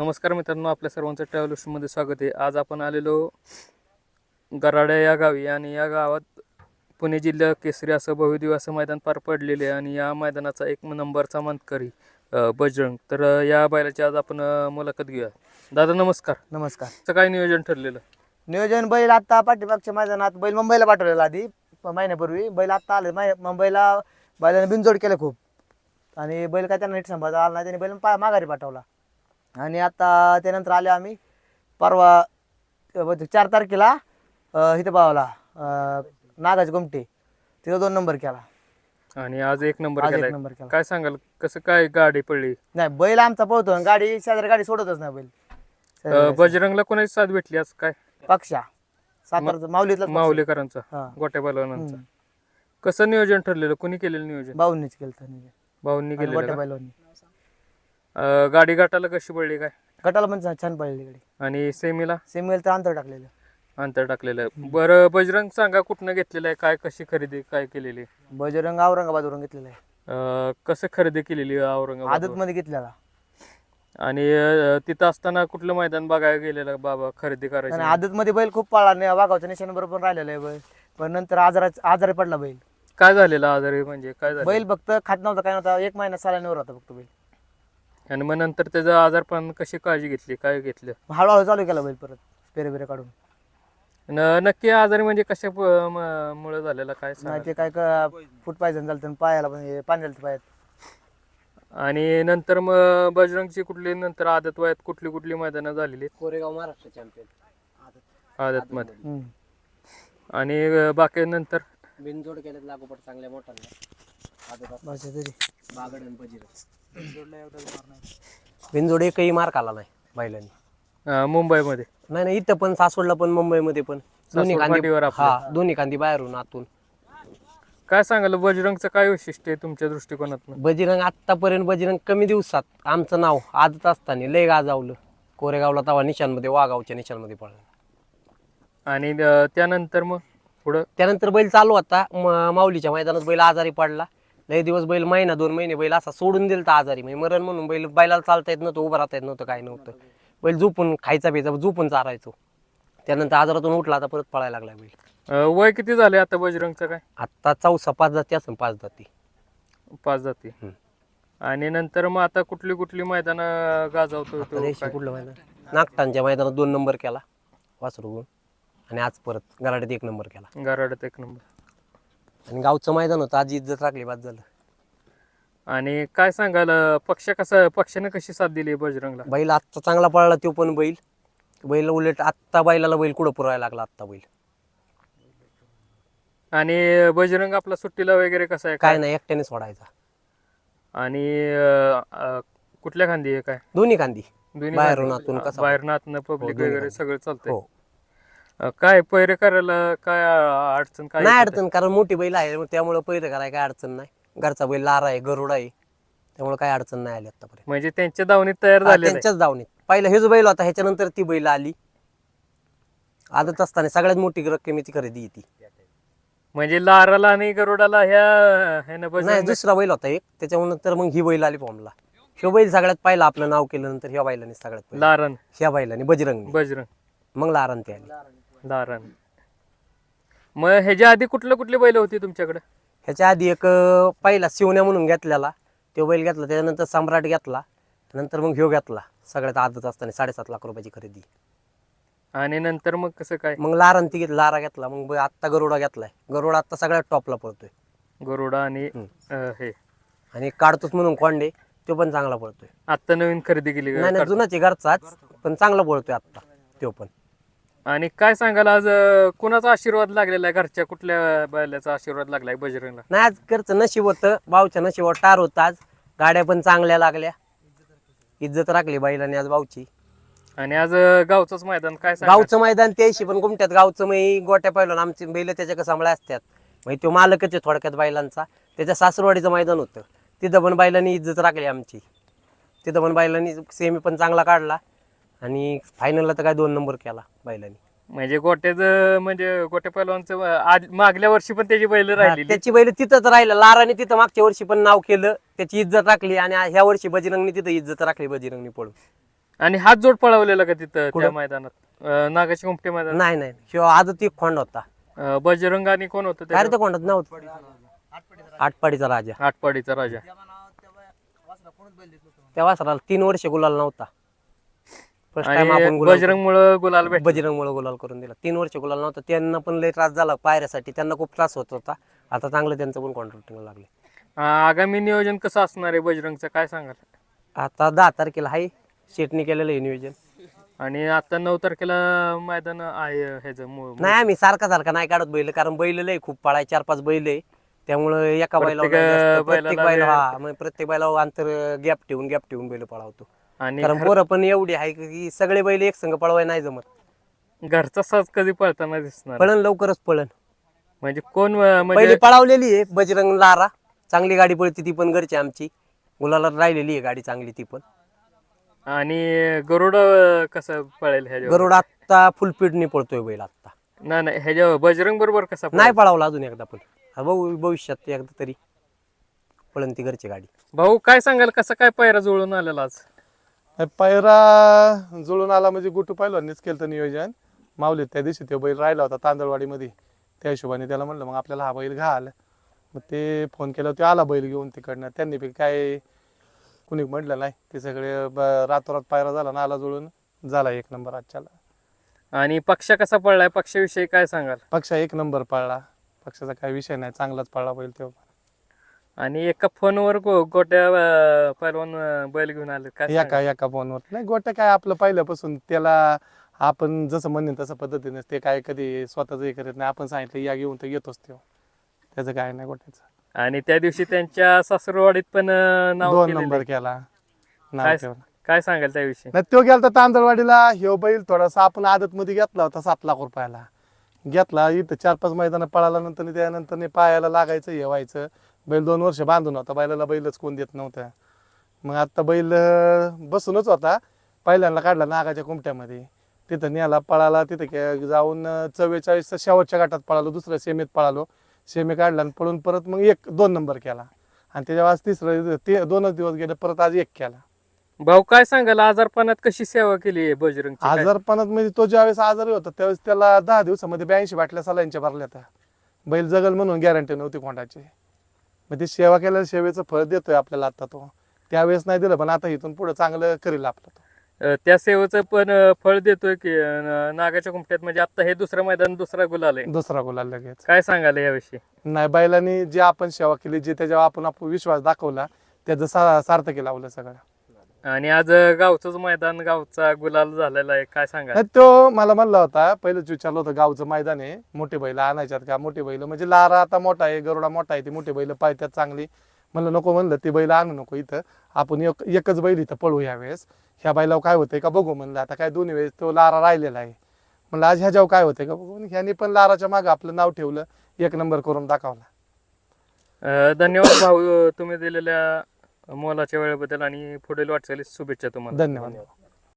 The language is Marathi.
नमस्कार मित्रांनो आपल्या सर्वांचं ट्रॅव्हल्समध्ये स्वागत आहे. आज आपण आलेलो गराड्या या गावी आणि या गावात पुणे जिल्हा केसरी असं भव्यदिव्य असं मैदान पार पडलेले आहे आणि या मैदानाचा एक नंबरचा मानकरी बजरंग. तर या बैलाची आज आपण मुलाखत घेऊया. दादा नमस्कार. नमस्कार. असं काय नियोजन ठरलेलं? नियोजन बैल आता पाठीमागच्या मैदानात बैल मुंबईला पाठवलेला आधी प- महिन्यापूर्वी. बैल आता आले मै- मुंबईला बैलाने बिनजोड केलं खूप. आणि बैल काय त्यांना नीट सांभाळता आला नाही त्याने बैल पा- माघारी पाठवला. आणि आता त्यानंतर आले आम्ही परवा चार तारखेला इथं पावला नागाची गुमटे. तिथं दोन नंबर केला. आणि आज एक नंबर आज एक केलाय. नंबर केला. काय सांगाल कसं काय गाडी पडली? नाही बैल आमचा पळतो आणि गाडी शेजारी गाडी सोडतच नाही बैल. अं, शेजारी बजरंगला कोणाची साथ भेटली आज? काय? पक्षा. सातारचा माऊलीतला माऊलीकरांचा हा. गोट्या बलवानांचा. कसं नियोजन ठरलेलं? कोणी केलेलं नियोजन? बाऊंनीच केलं. भाऊंनी केलेलं गोट्या का? बैलांनी अं, गाडी गाठाला कशी पडली काय? गटाला पण छान- छान पडली गाडी. आणि सेमीला? सेमीला तर अंतर टाकलेलं. अंतर टाकलेलं. आहे बरं बजरंग सांगा कुठनं घेतलेलं आहे? काय कशी खरेदी काय केलेली? बजरंग औरंगाबादवरून घेतलेला आहे. अं, कसं खरेदी केलेली औरंगाबाद आदत मध्ये घेतलेला. आणि अं, तिथं असताना कुठलं मैदान बघायला गेलेलं बाबा खरेदी आणि करायची? आदत मध्ये बैल खूप पळला नाही. वाघावच्या निशाण बरोबर पण राहिलेला आहे बैल. पण नंतर आजारा आजारी पडला बैल. काय झालेलं आजारी म्हणजे? काय झालं? बैल फक्त खात नव्हता काय नव्हता. एक महिना सालानीवर होता फक्त बैल. आणि मग नंतर त्याचं आजारपण कशी काळजी घेतली? काय घेतलं? हळूहळू चालू केला बैल परत पेरे पेरे काढून. न- नक्की आजारी म्हणजे कशा प- म- मुळे झालेला? काय? नाही ते काय क- फूट पायजन झालं तर पायाला पण हे पाणी झालं पायात आणि नंतर मग बजरंगची कुठली नंतर आदत वयात कुठली कुठली मैदानं झालेली कोरेगाव महाराष्ट्र चॅम्पियन आदत. मध्ये. हम्म. आणि अं, बाकी नंतर? बिनजोड केलेत लागोपाठ चांगल्या मोठ्यांना. आदत बस तरी. बागड आणि बजीर. बिनजोड एकही मार्क आला नाही बैलांनी. अं, मुंबईमध्ये. नाही नाही इथं पण सासवडला पण मुंबईमध्ये पण. दोन्ही सासवड कांदी. हा दोन्ही कांदी बाहेरून आतून. काय सांगाल बजरंगचं काय वैशिष्ट्य आहे तुमच्या दृष्टिकोनातून? बजरंग आतापर्यंत बजरंग कमी दिवसात आमचं नाव आदत असताना लय गाजावलं. कोरेगावला तवा निशांमध्ये वागावच्या निशांमध्ये पडला आणि अं, त्यानंतर मग पुढं? त्यानंतर बैल चालू होता. म- माऊलीच्या मैदानात बैल आजारी पडला. लय दिवस बैल महिना दोन महिने बैल असा सोडून दिलता आजारी. म्हणजे मरण म्हणून बैल बैलाला चालता येत नव्हतं उभं राहता येत नव्हतं काय नव्हतं. बैल झोपून खायचा प्यायचा झोपून चारायचो. त्यानंतर आजारातून उठला आता परत पळायला लागला बैल. अं, वय किती झाले आता बजरंगचं काय? आत्ता चौसा पाच जाती असं पाच जाती. पाच जाती. हम्म. आणि नंतर मग आता कुठली कुठली मैदानं गाजवतो आता तो रेषे काय? कुठलं मैदान? नागटांच्या मैदानात दोन नंबर केला वासरू आणि आज परत गराड्यात एक नंबर केला. गाराड्यात एक नंबर. आणि गावचं मैदान होतं आज इज्जत राखली बाद झालं. आणि काय सांगाल पक्ष कसा पक्षाने कशी साथ दिली बजरंगला? बैल आत्ता चांगला पळला तो पण बैल. बैल उलट आत्ता बैलाला बैल कुठं पुरायला लागला आत्ता बैल. आणि बजरंग आपला सुट्टीला वगैरे कसा आहे? काय नाही एकट्याने सोडायचा. आणि अं, अं, कुठल्या खांदी आहे काय? दोन्ही दोन्ही बाहेरून खांदी? आतून कसा बाहेरून आतनं पब्लिक दोन्ही वगैरे खांदी. सगळं चालतंय. हो. काय पैरे करायला काय अडचण काय नाही? अडचण कारण मोठी बैल आहे मग त्यामुळे पहिलं करायला काय अडचण नाही. घरचा बैल लारा आहे गरुड आहे त्यामुळे काय अडचण नाही आली आतापर्यंत. म्हणजे त्यांच्या दावणीत तयार हा, झाले त्यांच्याच दावणीत. पहिला हेच बैल होता ह्याच्यानंतर ती बैल आली. आदत असताना सगळ्यात मोठी रक्कमेची खरेदी येते म्हणजे लाराला आणि गरुडाला ह्या ह्यानं नाही दुसरा बैल होता एक त्याच्यानंतर मग ही बैल आली फॉर्मला ह्यो बैल सगळ्यात पहिला आपलं नाव केलं नंतर ह्या बैलाने सगळ्यात पहिलं. लारण ह्या बैलाने बजरंग बजरंग. मग लारण ते आली. लारण मग ह्याच्या आधी कुठले कुठले बैल होती तुमच्याकडे? ह्याच्या आधी एक अं, पहिला शिवण्या म्हणून घेतलेला. तो बैल घेतला त्याच्यानंतर सम्राट घेतला नंतर मग ह्यो घेतला सगळ्यात आदत असताना साडेसात लाख रुपयाची खरेदी. आणि नंतर मग कसं काय? मग लारण ती घेतला लारा घेतला मग ब- आत्ता गरुडा घेतलाय. गरुडा आत्ता सगळ्यात टॉपला पळतोय. गरुडा आणि हम्म. अं, हे. आणि काढतोच म्हणून कोंडे तो पण चांगला पळतोय. आता नवीन खरेदी केली नाही जुनाची घरचाच पण चांगला पळतोय आत्ता तो पण. आणि काय सांगाल आज अं, कुणाचा आशीर्वाद लागलेला आहे? घरच्या कुठल्या बैलाचा आशीर्वाद लागलाय बजरंगला? नाही आज घरचं नशीब होतं भाऊच्या नशिबावर टार होता आज. गाड्या पण चांगल्या लागल्या. इज्जत राखली बैलाने आज भाऊची. आणि आज अं, गावचंच मैदान काय सांगाल? गावचं मैदान त्याशी पण गुमट्यात. गावचं मी गोट्या पहिलं आमची बैल त्याच्या सांभाळ्या असतात. मग तो मालकच आहे थोडक्यात बैलांचा. त्याच्या सासरवाडीचं मैदान होतं. तिथं पण बैलांनी इज्जत राखली आमची. तिथं पण बैलांनी सेमी पण चांगला काढला. आणि फायनलला तर काय दोन नंबर केला बैलांनी. म्हणजे गोट्याचं म्हणजे गोट्या पहिलवानचं अं, आज मागल्या वर्षी पण त्याची बैल राहिलेली. त्याची बैल तिथंच राहिलं. लाराने तिथं मागच्या वर्षी पण नाव केलं. त्याची इज्जत राखली आणि ह्या वर्षी बजरंगनी तिथं इज्जत राखली बजरंगनी पळून. आणि हात जोड पळवलेला का तिथं त्या? मैदानात? नागाची कुमटे मैदान नाही नाही. शिवाय आजच एक खोंड होता. बजरंग आणि कोण होतं काय रे त्याच्यावर? त्या खोंडात नव्हतं. आटपाडीचा राजा. आटपाडीचा राजा. त्या वासराला तीन वर्ष गुलाल नव्हता. आणि गुलाल बजरंग मुळे गुलाल भेट बजरंगमुळे गुलाल करून दिला. तीन वर्ष गुलाल नव्हता. त्यांना पण लय त्रास झाला पायऱ्यासाठी. त्यांना खूप त्रास होत होता. आता चांगलं त्यांचं पण कॉन्ट्रॅक्टिंग लागले. आगामी नियोजन कसं असणार आहे बजरंगचं? काय सांगाल? आता दहा तारखेला आहे. शेटनी केलेलं आहे नियोजन. आणि आता नऊ तारखेला मैदान आहे ह्याचं मु- नाही आम्ही सारखा सारखा नाही काढत बैल कारण बैल लय खूप पळाय चार पाच बैल आहे. त्यामुळं एका बैलावर प्रत्येक, नाही जास्त. अं, प्रत्येक बैलाला बैल हा मग प्रत्येक बैलावर अंतर गॅप ठेवून गॅप ठेवून बैल पळावतो. आणि कारण पोरं पण एवढी आहे की सगळे बैल एक संघ पळवाय नाही जमत. घरचा साज कधी पळताना दिसणार पळण लवकरच पळण. म्हणजे कोण अं, म्हणजे पहिली पळावलेली आहे बजरंग लारा. चांगली गाडी पळते ती पण घरची आमची. गुलाला राहिलेली आहे गाडी चांगली ती पण. आणि गरुड अं, कसं पळेल ह्याच्यावर? गरुड आत्ता फुल स्पीडने पळतोय बैल आत्ता. नाही नाही ह्याच्यावर बजरंग बरोबर कसा पळेल? नाही पळावला अजून एकदा पण. हा बघू भविष्यात एकदा तरी पळण ती घरची गाडी. भाऊ काय सांगाल? कसं काय पायरा जुळून आलेला आज? पायरा जुळून आला म्हणजे गुटू पहिल्यांनीच केलं नियोजन. माऊलीत त्या दिवशी तो बैल राहिला होता तांदळवाडीमध्ये. त्या हिशोबाने त्याला म्हणलं मग आपल्याला हा बैल घाल. मग ते फोन केला ते आला बैल घेऊन तिकडनं. त्यांनी बी काय कुणी म्हटलं नाही. ते सगळे रातोरात पायरा झाला ना आला जुळून. झाला एक नंबर आजच्याला. आणि पक्ष कसा पळलाय पक्षाविषयी काय सांगाल? पक्षा एक नंबर पळला पक्षाचा काही विषय नाही. चांगलाच पळला बैल तेव्हा आणि एका फोनवर गो- गोट्या अं, पहिलवान अं, बैल घेऊन आले. काय सांगाल? एका एका फोनवर. नाही गोट्या काय आपलं पहिल्यापासून त्याला आपण जसं म्हणेन तसं पद्धतीने ते काय कधी स्वतःच हे करत नाही. आपण सांगितलं या घेऊन तर येतोच तो. त्याचं काय नाही गोट्याचं. आणि त्या दिवशी त्यांच्या सासरवाडीत पण अं, नाव दोन केलेलं नंबर आहे. केला. नाव काय ठेवलं. काय सांगाल त्याविषयी? नाही तो गेला तांदळवाडीला. ह्यो बैल थोडासा आपण आदत मध्ये घेतला होता सात लाख रुपयाला. घेतला इथं चार पाच मैदान पळाला नंतर त्यानंतर पायाला लागायचं हे व्हायचं. बैल दोन वर्ष बांधून होता. बैलाला बैलच कोण देत नव्हतं. मग आता बैल बसूनच होता. पहिल्यांदा काढला नागाच्या कुमट्यामध्ये. तिथं न्याला पळाला. तिथं जाऊन चव्वेचाळीस शेवटच्या गटात पळालो. दुसऱ्या सेमीत पळालो. सेमी काढला आणि पळून परत मग एक दोन नंबर केला. आणि त्याच्या आज तिसरं ते दोनच दिवस गेले परत आज एक केला. भाऊ काय सांगाल? आजारपणात कशी सेवा केली काय? आजारपणात म्हणजे तो ज्यावेळेस आजारी होता त्यावेळेस त्याला दहा दिवसामध्ये ब्याऐंशी बाटल्या सलाईनच्या भरल्या होत्या. बैल जगल म्हणून गॅरंटी नव्हती कोणाची. मग ती सेवा केलेल्या सेवेचं फळ देतोय आपल्याला आता तो. त्यावेळेस नाही दिलं पण आता इथून पुढे चांगलं करेल आपलं तो. अं, त्या सेवेचं पण अं, फळ देतोय की अं, नागाच्या कुमट्यात म्हणजे आता हे दुसरं मैदान दुसरा गुलाल आहे दुसरा गुलाल लगेच. काय सांगाल याविषयी? नाही बैलांनी जे आपण सेवा केली जे त्याच्यावर आपण आपण विश्वास दाखवला त्याचं सा सार्थकी लावलं सगळं. आणि आज गावचंच मैदान गावचा गुलाल झालेला आहे. काय नाही, तो मला म्हणला होता पहिलंच विचारलं होतं गावचं मैदान आहे मोठे बैल आणायच्यात का? मोठे बैल म्हणजे लारा आता मोठा आहे गरुडा मोठा आहे ती मोठे बैल पायत्यात चांगली. म्हणलं नको म्हणलं ती बैल आणू नको इथं. आपण एक एकच बैल इथं पळू यावेळेस ह्या बैलावर काय होतंय का बघू म्हणलं. आता काय दोन्ही वेळेस तो लारा राहिलेला आहे. म्हणलं आज ह्याच्यावर काय होतंय का बघू? ह्यानी पण लाराच्या मागं आपलं नाव ठेवलं एक नंबर करून दाखवला. अं, धन्यवाद भाऊ तुम्ही दिलेल्या मोलाच्या वेळेबद्दल आणि पुढील वाटचालीस शुभेच्छा तुम्हाला. धन्यवाद.